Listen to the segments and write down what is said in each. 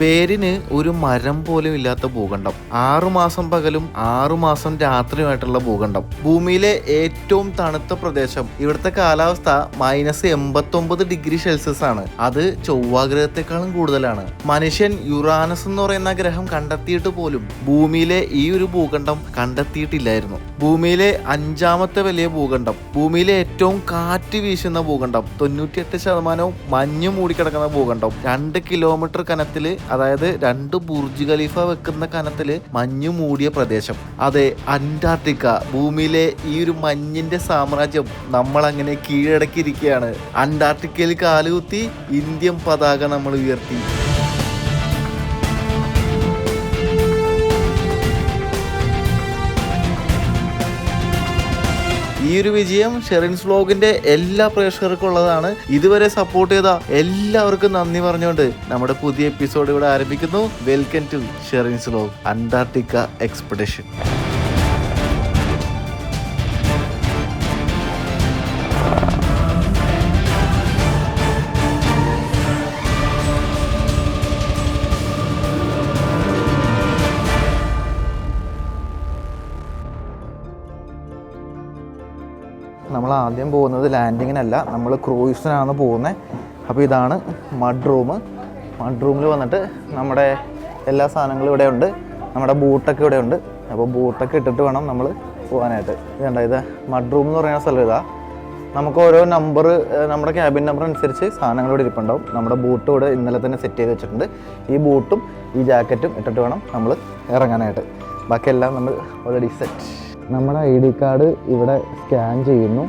പേരിന് ഒരു മരം പോലും ഇല്ലാത്ത ഭൂഖണ്ഡം. ആറുമാസം പകലും ആറുമാസം രാത്രിയുമായിട്ടുള്ള ഭൂഖണ്ഡം. ഭൂമിയിലെ ഏറ്റവും തണുത്ത പ്രദേശം. ഇവിടുത്തെ കാലാവസ്ഥ മൈനസ് എൺപത്തൊമ്പത് ഡിഗ്രി സെൽഷ്യസ് ആണ്. അത് ചൊവ്വാഗ്രഹത്തെക്കാളും കൂടുതലാണ്. മനുഷ്യൻ യുറാനസ് എന്ന് പറയുന്ന ഗ്രഹം കണ്ടെത്തിയിട്ട് പോലും ഭൂമിയിലെ ഈ ഒരു ഭൂഖണ്ഡം കണ്ടെത്തിയിട്ടില്ലായിരുന്നു. ഭൂമിയിലെ അഞ്ചാമത്തെ വലിയ ഭൂഖണ്ഡം. ഭൂമിയിലെ ഏറ്റവും കാറ്റ് വീശുന്ന ഭൂഖണ്ഡം. തൊണ്ണൂറ്റിയെട്ട് ശതമാനവും മഞ്ഞ് മൂടിക്കിടക്കുന്ന ഭൂഖണ്ഡം. രണ്ട് കിലോമീറ്റർ കനത്തിൽ അതായത് രണ്ട് ബുർജ് ഖലീഫ വെക്കുന്ന കനത്തിൽ മഞ്ഞ് മൂടിയ പ്രദേശം. അതെ അന്റാർട്ടിക്ക ഭൂമിയിലെ ഈ ഒരു മഞ്ഞിന്റെ സാമ്രാജ്യം നമ്മൾ അങ്ങനെ കീഴടക്കിയിരിക്കുകയാണ്. അന്റാർട്ടിക്കയിൽ കാലുകുത്തി ഇന്ത്യൻ പതാക നമ്മൾ ഉയർത്തി. ഒരു വിജയം ഷെറിൻസ് വ്ലോഗിന്റെ എല്ലാ പ്രേക്ഷകർക്കും ഉള്ളതാണ്. ഇതുവരെ സപ്പോർട്ട് ചെയ്ത എല്ലാവർക്കും നന്ദി പറഞ്ഞുകൊണ്ട് നമ്മുടെ പുതിയ എപ്പിസോഡ് ഇവിടെ ആരംഭിക്കുന്നു. Welcome to Sherin's vlog Antarctica expedition ആദ്യം പോകുന്നത് ലാൻഡിങ്ങിനല്ല നമ്മൾ ക്രൂയിസിനാണ് പോകുന്നത് അപ്പോൾ ഇതാണ് മഡ് റൂം മഡ് റൂമിൽ വന്നിട്ട് നമ്മുടെ എല്ലാ സാധനങ്ങളും ഇവിടെ ഉണ്ട്. നമ്മുടെ ബൂട്ടൊക്കെ ഇവിടെ ഉണ്ട്. അപ്പോൾ ബൂട്ടൊക്കെ ഇട്ടിട്ട് വേണം നമ്മൾ പോകാനായിട്ട്. ഇതുണ്ട ഇത്? മഡ് റൂം എന്ന് പറയുന്ന സ്ഥലം ഇതാ. നമുക്ക് ഓരോ നമ്പർ നമ്മുടെ ക്യാബിൻ നമ്പർ അനുസരിച്ച് സാധനങ്ങൾ ഇവിടെ ഇരിപ്പുണ്ടാവും. നമ്മുടെ ബൂട്ട് ഇവിടെ ഇന്നലെ തന്നെ സെറ്റ് ചെയ്ത് വെച്ചിട്ടുണ്ട്. ഈ ബൂട്ടും ഈ ജാക്കറ്റും ഇട്ടിട്ട് വേണം നമ്മൾ ഇറങ്ങാനായിട്ട്. ബാക്കിയെല്ലാം നമ്മൾ ഓൾറെഡി സെറ്റ് നമ്മുടെ ഐ ഡി കാർഡ് ഇവിടെ സ്കാൻ ചെയ്യുന്നു.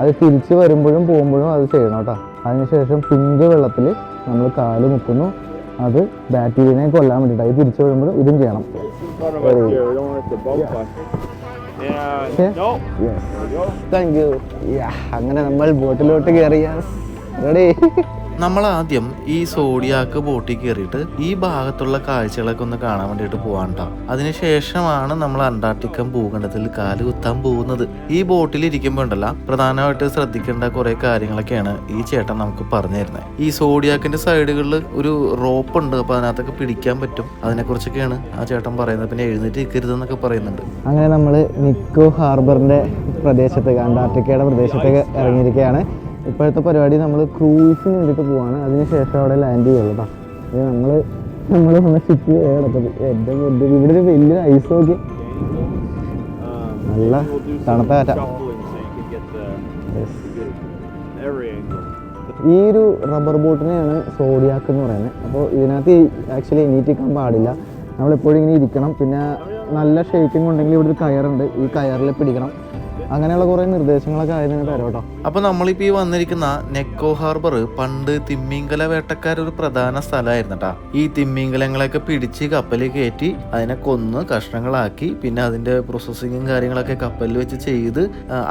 അത് തിരിച്ച് വരുമ്പോഴും പോകുമ്പോഴും അത് ചെയ്യണം കേട്ടോ. അതിനുശേഷം പിങ്ക് വെള്ളത്തിൽ നമ്മൾ കാൽ മുക്കുന്നു. അത് ബാക്ടീരിയനെ കൊല്ലാൻ വേണ്ടിയിട്ട് അത് തിരിച്ചു വരുമ്പോഴും ഇതും ചെയ്യണം. താങ്ക് യു അങ്ങനെ നമ്മൾ ബോട്ടിലോട്ട് കയറിയ റെഡി നമ്മൾ ആദ്യം ഈ സോഡിയാക്ക് ബോട്ടിൽ കയറിയിട്ട് ഈ ഭാഗത്തുള്ള കാഴ്ചകളൊക്കെ ഒന്ന് കാണാൻ വേണ്ടിയിട്ട് പോകാണ്ട അതിനുശേഷമാണ് നമ്മൾ അന്റാർട്ടിക്കൻ ഭൂഖണ്ഡത്തിൽ കാൽ കുത്താൻ പോകുന്നത്. ഈ ബോട്ടിൽ ഇരിക്കുമ്പോൾ ഉണ്ടല്ല പ്രധാനമായിട്ട് ശ്രദ്ധിക്കേണ്ട കുറെ കാര്യങ്ങളൊക്കെയാണ് ഈ ചേട്ടൻ നമുക്ക് പറഞ്ഞു തരുന്നത് ഈ സോഡിയാക്കിന്റെ സൈഡുകളിൽ ഒരു റോപ്പ് ഉണ്ട് അപ്പൊ അതിനകത്തൊക്കെ പിടിക്കാൻ പറ്റും. അതിനെക്കുറിച്ചൊക്കെയാണ് ആ ചേട്ടൻ പറയുന്നത്. പിന്നെ എഴുന്നേറ്റ് നിൽക്കരുതെന്നൊക്കെ പറയുന്നുണ്ട്. അങ്ങനെ നമ്മൾ നിക്കോ ഹാർബറിന്റെ പ്രദേശത്തേക്ക് അന്റാർട്ടിക്കയുടെ പ്രദേശത്തേക്ക് ഇറങ്ങിയിരിക്കുകയാണ്. ഇപ്പോഴത്തെ പരിപാടി നമ്മൾ ക്രൂസിന് വേണ്ടിയിട്ട് പോവാണ്. അതിനുശേഷം അവിടെ ലാൻഡ് ചെയ്യുള്ളൂ കേട്ടോ നമ്മൾ നമ്മൾ നമ്മുടെ ഷിപ്പ് കിടക്കുന്നത് എന്റെ മുന്നിൽ ഇവിടെ ഒരു വലിയ ഐസ് നോക്കി. നല്ല തണുത്ത കാറ്റ. ഈ ഒരു റബ്ബർ ബോട്ടിനെയാണ് സോഡിയാക്ക് എന്ന് പറയുന്നത്. അപ്പോൾ ഇതിനകത്ത് ആക്ച്വലി എണീറ്റിക്കാൻ പാടില്ല. നമ്മളെപ്പോഴും ഇങ്ങനെ ഇരിക്കണം. പിന്നെ നല്ല ഷേക്കിംഗ് ഉണ്ടെങ്കിൽ ഇവിടെ ഒരു കയറുണ്ട്. ഈ കയറിൽ പിടിക്കണം. അങ്ങനെയുള്ള കുറേ നിർദ്ദേശങ്ങളൊക്കെ ആയിരുന്നു തരാം കേട്ടോ. അപ്പോൾ നമ്മളിപ്പോൾ ഈ വന്നിരിക്കുന്ന നെക്കോ ഹാർബർ പണ്ട് തിമ്മിങ്കല വേട്ടക്കാരൊരു പ്രധാന സ്ഥലമായിരുന്നു കേട്ടോ ഈ തിമ്മിങ്കലങ്ങളൊക്കെ പിടിച്ച് കപ്പലിൽ കയറ്റി അതിനെ കൊന്ന് കഷ്ണങ്ങളാക്കി പിന്നെ അതിന്റെ പ്രോസസ്സിങ്ങും കാര്യങ്ങളൊക്കെ കപ്പലിൽ വെച്ച് ചെയ്ത്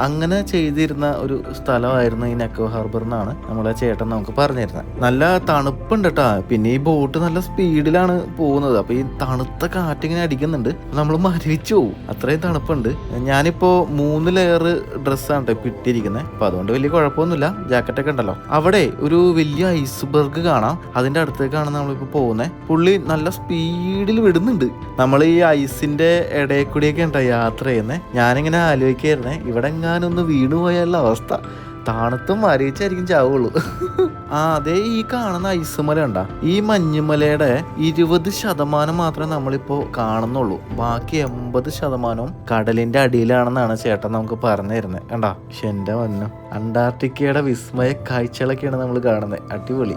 അങ്ങനെ ചെയ്തിരുന്ന ഒരു സ്ഥലമായിരുന്നു ഈ നെക്കോ ഹാർബർ എന്നാണ് നമ്മളെ ചേട്ടൻ നമുക്ക് പറഞ്ഞിരുന്നത്. നല്ല തണുപ്പുണ്ട് കേട്ടോ പിന്നെ ഈ ബോട്ട് നല്ല സ്പീഡിലാണ് പോകുന്നത്. അപ്പൊ ഈ തണുത്ത കാറ്റിങ്ങനെ അടിക്കുന്നുണ്ട്. നമ്മൾ മരവിച്ചു പോകും അത്രയും തണുപ്പുണ്ട്. ഞാനിപ്പോ മൂന്ന് ലെയർ ഡ്രസ്സാണ് കേട്ടോ ഇപ്പൊ ഇട്ടിരിക്കുന്നത് അപ്പൊ അതുകൊണ്ട് വലിയ കുഴപ്പമൊന്നുമില്ല. ജാക്കറ്റൊക്കെ ഉണ്ടല്ലോ. അവിടെ ഒരു വലിയ ഐസ്ബർഗ് കാണാം. അതിന്റെ അടുത്തേക്കാണ് നമ്മളിപ്പോ പോകുന്നത് പുള്ളി നല്ല സ്പീഡിൽ വിടുന്നുണ്ട്. നമ്മൾ ഈ ഐസിന്റെ ഇടയിൽ കൂടിയൊക്കെ ഉണ്ടോ യാത്ര ചെയ്യുന്നത് ഞാനിങ്ങനെ ആലോചിക്കായിരുന്നേ. ഇവിടെ എങ്ങാനൊന്ന് വീണുപോയുള്ള അവസ്ഥ. തണുത്തും മരവിച്ചായിരിക്കും ചാവുള്ളൂ. ആ അതെ ഈ കാണുന്ന ഐസുമല ഉണ്ട ഈ മഞ്ഞുമലയുടെ ഇരുപത് ശതമാനം മാത്രമേ നമ്മളിപ്പോ കാണുന്നുള്ളൂ. ബാക്കി എൺപത് ശതമാനവും കടലിന്റെ അടിയിലാണെന്നാണ് ചേട്ടൻ നമുക്ക് പറഞ്ഞു തരുന്നത്. കണ്ടാ? പക്ഷെ എന്റെ വന്നു അന്റാർട്ടിക്കയുടെ വിസ്മയ കാഴ്ചകളൊക്കെയാണ് നമ്മൾ കാണുന്നത്. അടിപൊളി.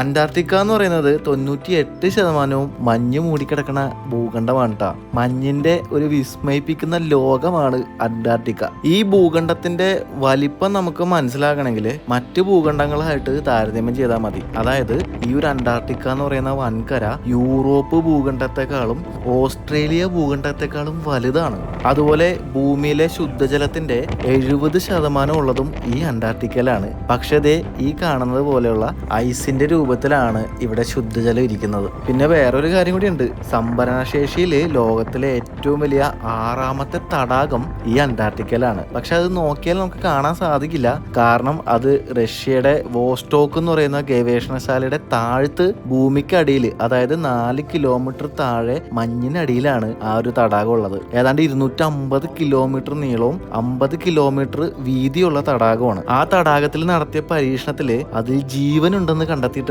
അന്റാർട്ടിക്ക എന്ന് പറയുന്നത് തൊണ്ണൂറ്റി എട്ട് ശതമാനവും മഞ്ഞ് മൂടിക്കിടക്കുന്ന ഭൂഖണ്ഡമാണ് കേട്ടോ മഞ്ഞിന്റെ ഒരു വിസ്മയിപ്പിക്കുന്ന ലോകമാണ് അന്റാർട്ടിക്ക. ഈ ഭൂഖണ്ഡത്തിന്റെ വലിപ്പം നമുക്ക് മനസ്സിലാക്കണമെങ്കിൽ മറ്റ് ഭൂഖണ്ഡങ്ങളായിട്ട് താരതമ്യം ചെയ്താൽ മതി. അതായത് ഈ ഒരു അന്റാർട്ടിക്ക എന്ന് പറയുന്ന വൻകര യൂറോപ്പ് ഭൂഖണ്ഡത്തെക്കാളും ഓസ്ട്രേലിയ ഭൂഖണ്ഡത്തെക്കാളും വലുതാണ്. അതുപോലെ ഭൂമിയിലെ ശുദ്ധജലത്തിന്റെ എഴുപത് ശതമാനം ഉള്ളതും ഈ അന്റാർട്ടിക്കയിലാണ്. പക്ഷേ ഈ കാണുന്നത് പോലെയുള്ള ഐസിന്റെ രൂപത്തിൽ രൂപത്തിലാണ് ഇവിടെ ശുദ്ധജലം ഇരിക്കുന്നത്. പിന്നെ വേറൊരു കാര്യം കൂടിയുണ്ട്. സംഭരണശേഷിയിൽ ലോകത്തിലെ ഏറ്റവും വലിയ ആറാമത്തെ തടാകം ഈ അന്റാർട്ടിക്കയിലാണ്. പക്ഷെ അത് നോക്കിയാൽ നമുക്ക് കാണാൻ സാധിക്കില്ല. കാരണം അത് റഷ്യയുടെ വോസ്റ്റോക്ക് എന്ന് പറയുന്ന ഗവേഷണശാലയുടെ താഴ്ത്ത് ഭൂമിക്കടിയിൽ അതായത് നാല് കിലോമീറ്റർ താഴെ മഞ്ഞിനടിയിലാണ് ആ ഒരു തടാകം ഉള്ളത്. ഏതാണ്ട് ഇരുന്നൂറ്റി അമ്പത് കിലോമീറ്റർ നീളവും അമ്പത് കിലോമീറ്റർ വീതിയുള്ള തടാകമാണ് ആ തടാകത്തിൽ നടത്തിയ പരീക്ഷണത്തിൽ അതിൽ ജീവൻ ഉണ്ടെന്ന്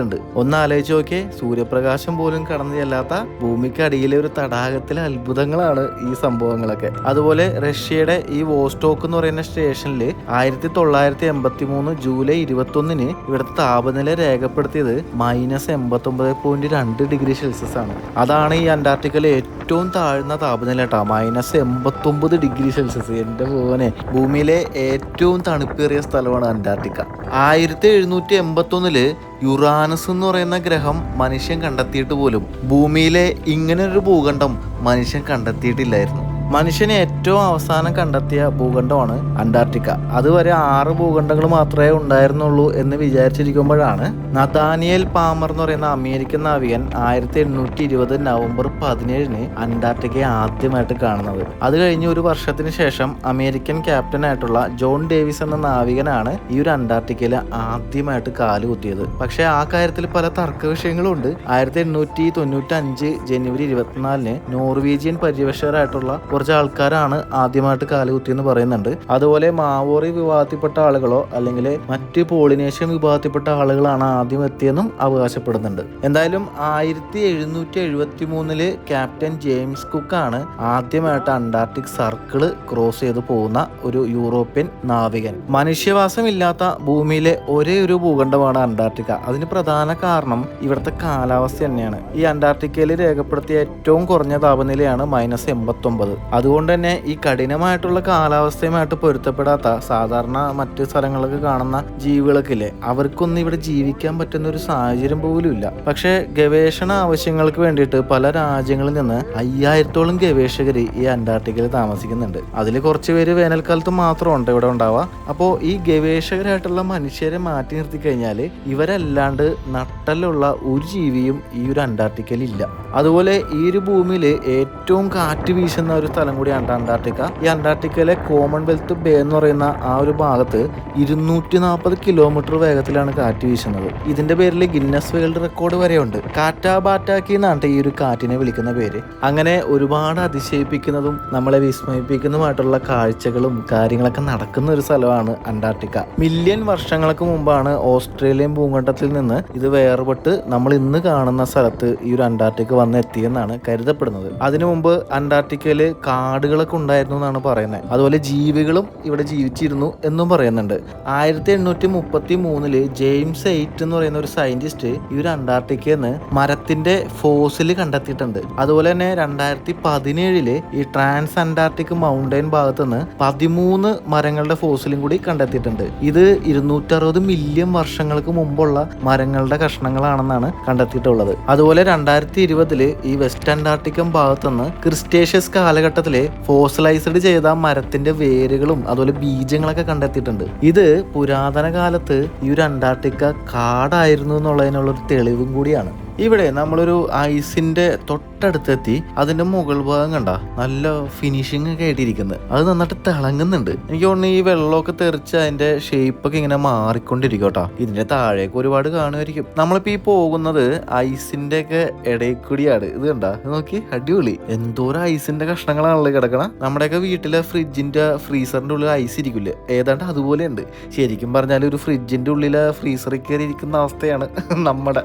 കണ്ടെത്തിയിട്ടുണ്ട് ഒന്ന് ആലോചിച്ച് നോക്കിയേ സൂര്യപ്രകാശം പോലും കടന്നു ചെല്ലാത്ത ഭൂമിക്കടിയിലെ ഒരു തടാകത്തിലെ അത്ഭുതങ്ങളാണ് ഈ സംഭവങ്ങളൊക്കെ. അതുപോലെ റഷ്യയുടെ ഈ വോസ്റ്റോക്ക് എന്ന് പറയുന്ന സ്റ്റേഷനിൽ ആയിരത്തി തൊള്ളായിരത്തി എൺപത്തി മൂന്ന് ജൂലൈ ഇരുപത്തി ഒന്നിന് ഇവിടുത്തെ താപനില രേഖപ്പെടുത്തിയത് മൈനസ് എൺപത്തി ഒമ്പത് പോയിന്റ് രണ്ട് ഡിഗ്രി സെൽഷ്യസ് ആണ്. അതാണ് ഈ അന്റാർട്ടിക്കയിലെ ഏറ്റവും താഴ്ന്ന താപനില കേട്ടോ. മൈനസ് എൺപത്തി ഒമ്പത് ഡിഗ്രി സെൽഷ്യസ് എന്റെ മോനെ ഭൂമിയിലെ ഏറ്റവും തണുപ്പേറിയ സ്ഥലമാണ് അന്റാർട്ടിക്ക. ആയിരത്തി എഴുന്നൂറ്റി എൺപത്തി ഒന്നിൽ യുറാനസ് എന്ന് പറയുന്ന ഗ്രഹം മനുഷ്യൻ കണ്ടെത്തിയിട്ട് പോലും ഭൂമിയിലെ ഇങ്ങനൊരു ഭൂഖണ്ഡം മനുഷ്യൻ കണ്ടെത്തിയിട്ടില്ലായിരുന്നു. മനുഷ്യൻ ഏറ്റവും അവസാനം കണ്ടെത്തിയ ഭൂഖണ്ഡമാണ് അന്റാർട്ടിക്ക. അതുവരെ ആറ് ഭൂഖണ്ഡങ്ങൾ മാത്രമേ ഉണ്ടായിരുന്നുള്ളൂ എന്ന് വിചാരിച്ചിരിക്കുമ്പോഴാണ് നതാനിയൽ പാമർ എന്ന് പറയുന്ന അമേരിക്കൻ നാവികൻ ആയിരത്തി എണ്ണൂറ്റി ഇരുപത് നവംബർ പതിനേഴിന് അന്റാർട്ടിക്കയെ ആദ്യമായിട്ട് കാണുന്നത്. അത് കഴിഞ്ഞ് ഒരു വർഷത്തിന് ശേഷം അമേരിക്കൻ ക്യാപ്റ്റനായിട്ടുള്ള ജോൺ ഡേവിസ് എന്ന നാവികനാണ് ഈ ഒരു അന്റാർട്ടിക്കയിൽ ആദ്യമായിട്ട് കാലുകുത്തിയത് പക്ഷേ ആ കാര്യത്തിൽ പല തർക്ക വിഷയങ്ങളുണ്ട്. ആയിരത്തി എണ്ണൂറ്റി തൊണ്ണൂറ്റി അഞ്ച് ജനുവരി ഇരുപത്തിനാലിന് നോർവീജിയൻ പര്യവേഷകരായിട്ടുള്ള കുറച്ച് ആൾക്കാരാണ് ആദ്യമായിട്ട് കാലുകുത്തി എന്ന് പറയുന്നുണ്ട്. അതുപോലെ മാവോറി വിഭാഗത്തിൽപ്പെട്ട ആളുകളോ അല്ലെങ്കിൽ മറ്റ് പോളിനേഷ്യൻ വിഭാഗത്തിൽപ്പെട്ട ആളുകളാണ് ആദ്യം എത്തിയെന്നും അവകാശപ്പെടുന്നുണ്ട്. എന്തായാലും ആയിരത്തി എഴുന്നൂറ്റി എഴുപത്തി മൂന്നിൽ ക്യാപ്റ്റൻ ജെയിംസ് കുക്കാണ് ആദ്യമായിട്ട് അന്റാർട്ടിക് സർക്കിൾ ക്രോസ് ചെയ്ത് പോകുന്ന ഒരു യൂറോപ്യൻ നാവികൻ. മനുഷ്യവാസമില്ലാത്ത ഭൂമിയിലെ ഒരേ ഒരു ഭൂഖണ്ഡമാണ് അന്റാർട്ടിക്ക. അതിന് പ്രധാന കാരണം ഇവിടുത്തെ കാലാവസ്ഥ തന്നെയാണ്. ഈ അന്റാർട്ടിക്കയിൽ രേഖപ്പെടുത്തിയ ഏറ്റവും കുറഞ്ഞ താപനിലയാണ് മൈനസ് എൺപത്തൊമ്പത്. അതുകൊണ്ട് തന്നെ ഈ കഠിനമായിട്ടുള്ള കാലാവസ്ഥയുമായിട്ട് പൊരുത്തപ്പെടാത്ത സാധാരണ മറ്റ് സ്ഥലങ്ങളൊക്കെ കാണുന്ന ജീവികളൊക്കെ അവർക്കൊന്നും ഇവിടെ ജീവിക്കാൻ പറ്റുന്ന ഒരു സാഹചര്യം പോലും ഇല്ല. പക്ഷേ ഗവേഷണ ആവശ്യങ്ങൾക്ക് വേണ്ടിയിട്ട് പല രാജ്യങ്ങളിൽ നിന്ന് അയ്യായിരത്തോളം ഗവേഷകർ ഈ അന്റാർട്ടിക്കയിൽ താമസിക്കുന്നുണ്ട്. അതിൽ കുറച്ച് പേര് വേനൽക്കാലത്ത് മാത്രമുണ്ട് ഇവിടെ ഉണ്ടാവുക. അപ്പോൾ ഈ ഗവേഷകരായിട്ടുള്ള മനുഷ്യരെ മാറ്റി നിർത്തി കഴിഞ്ഞാൽ ഇവരല്ലാണ്ട് നട്ടലുള്ള ഒരു ജീവിയും ഈ ഒരു അന്റാർട്ടിക്കയിൽ ഇല്ല. അതുപോലെ ഈ ഒരു ഭൂമിയിൽ ഏറ്റവും കാറ്റ് വീശുന്ന ഒരു സ്ഥലം കൂടിയാണ് അന്റാർട്ടിക്ക. ഈ അന്റാർട്ടിക്കയിലെ കോമൺവെൽത്ത് ബേ എന്ന് പറയുന്ന ആ ഒരു ഭാഗത്ത് ഇരുന്നൂറ്റി നാൽപ്പത് കിലോമീറ്റർ വേഗത്തിലാണ് കാറ്റ് വീശുന്നത്. ഇതിന്റെ പേരിൽ ഗിന്നസ് വേൾഡ് റെക്കോർഡ് വരെയുണ്ട്. കാറ്റാ ബാറ്റാക്കി എന്നാണ് ഈ ഒരു കാറ്റിനെ വിളിക്കുന്ന പേര്. അങ്ങനെ ഒരുപാട് അതിശയിപ്പിക്കുന്നതും നമ്മളെ വിസ്മയിപ്പിക്കുന്നതുമായിട്ടുള്ള കാഴ്ചകളും കാര്യങ്ങളൊക്കെ നടക്കുന്ന ഒരു സ്ഥലമാണ് അന്റാർട്ടിക്ക. മില്യൺ വർഷങ്ങൾക്ക് മുമ്പാണ് ഓസ്ട്രേലിയൻ ഭൂഖണ്ഡത്തിൽ നിന്ന് ഇത് വേർപെട്ട് നമ്മൾ ഇന്ന് കാണുന്ന സ്ഥലത്ത് ഈ ഒരു അന്റാർട്ടിക്ക വന്ന് എത്തിയെന്നാണ് കരുതപ്പെടുന്നത്. അതിനു മുമ്പ് അന്റാർട്ടിക്കയിൽ കാടുകളൊക്കെ ഉണ്ടായിരുന്നു എന്നാണ് പറയുന്നത്. അതുപോലെ ജീവികളും ഇവിടെ ജീവിച്ചിരുന്നു എന്നും പറയുന്നുണ്ട്. ആയിരത്തി എണ്ണൂറ്റി മുപ്പത്തി മൂന്നിൽ ജെയിംസ് എയ്റ്റ് എന്ന് പറയുന്ന ഒരു സയന്റിസ്റ്റ് ഈ ഒരു അന്റാർട്ടിക്കയിൽ നിന്ന് മരത്തിന്റെ ഫോസിൽ കണ്ടെത്തിയിട്ടുണ്ട്. അതുപോലെ തന്നെ രണ്ടായിരത്തി പതിനേഴിൽ ഈ ട്രാൻസ് അന്റാർട്ടിക് മൗണ്ടൈൻ ഭാഗത്ത് നിന്ന് പതിമൂന്ന് മരങ്ങളുടെ ഫോസിലും കൂടി കണ്ടെത്തിയിട്ടുണ്ട്. ഇത് ഇരുന്നൂറ്ററുപത് മില്യൺ വർഷങ്ങൾക്ക് മുമ്പുള്ള മരങ്ങളുടെ കഷ്ണങ്ങളാണെന്നാണ് കണ്ടെത്തിയിട്ടുള്ളത്. അതുപോലെ രണ്ടായിരത്തി ഇരുപതിൽ ഈ വെസ്റ്റ് അന്റാർട്ടിക്കൻ ഭാഗത്തുനിന്ന് ക്രിസ്റ്റേഷ്യസ് കാലഘട്ടത്തിലെ ഫോസിലൈസ്ഡ് ചെയ്ത മരത്തിന്റെ വേരുകളും അതുപോലെ ബീജങ്ങളൊക്കെ കണ്ടെത്തിയിട്ടുണ്ട്. ഇത് പുരാതന കാലത്ത് ഈ ഒരു അന്റാർട്ടിക്ക കാടായിരുന്നു എന്നുള്ളതിനുള്ള ഒരു തെളിവും കൂടിയാണ്. ഇവിടെ നമ്മളൊരു ഐസിന്റെ തൊട്ടടുത്തെത്തി അതിന്റെ മുകൾ ഭാഗം കണ്ട നല്ല ഫിനിഷിംഗ് ഒക്കെ ആയിട്ടിരിക്കുന്നത് അത് നന്നായിട്ട് തിളങ്ങുന്നുണ്ട്. എനിക്ക് തോന്നുന്നു ഈ വെള്ളമൊക്കെ തെറിച്ച് അതിന്റെ ഷേപ്പ് ഒക്കെ ഇങ്ങനെ മാറിക്കൊണ്ടിരിക്കും കേട്ടോ. ഇതിന്റെ താഴേക്ക് ഒരുപാട് കാണുമായിരിക്കും. നമ്മളിപ്പോ ഈ പോകുന്നത് ഐസിന്റെ ഒക്കെ ഇടയിൽ കൂടിയാണ് ഇത് കണ്ട? നോക്കി അടിപൊളി. എന്തോരം ഐസിന്റെ കഷ്ണങ്ങളാണല്ലോ കിടക്കണ. നമ്മുടെയൊക്കെ വീട്ടിലെ ഫ്രിഡ്ജിന്റെ ഫ്രീസറിന്റെ ഉള്ളിൽ ഐസ് ഇരിക്കില്ലേ? ഏതാണ്ട് അതുപോലെ ഉണ്ട് ശരിക്കും പറഞ്ഞാൽ ഒരു ഫ്രിഡ്ജിന്റെ ഉള്ളിലെ ഫ്രീസറിൽ കയറി ഇരിക്കുന്ന അവസ്ഥയാണ് നമ്മുടെ.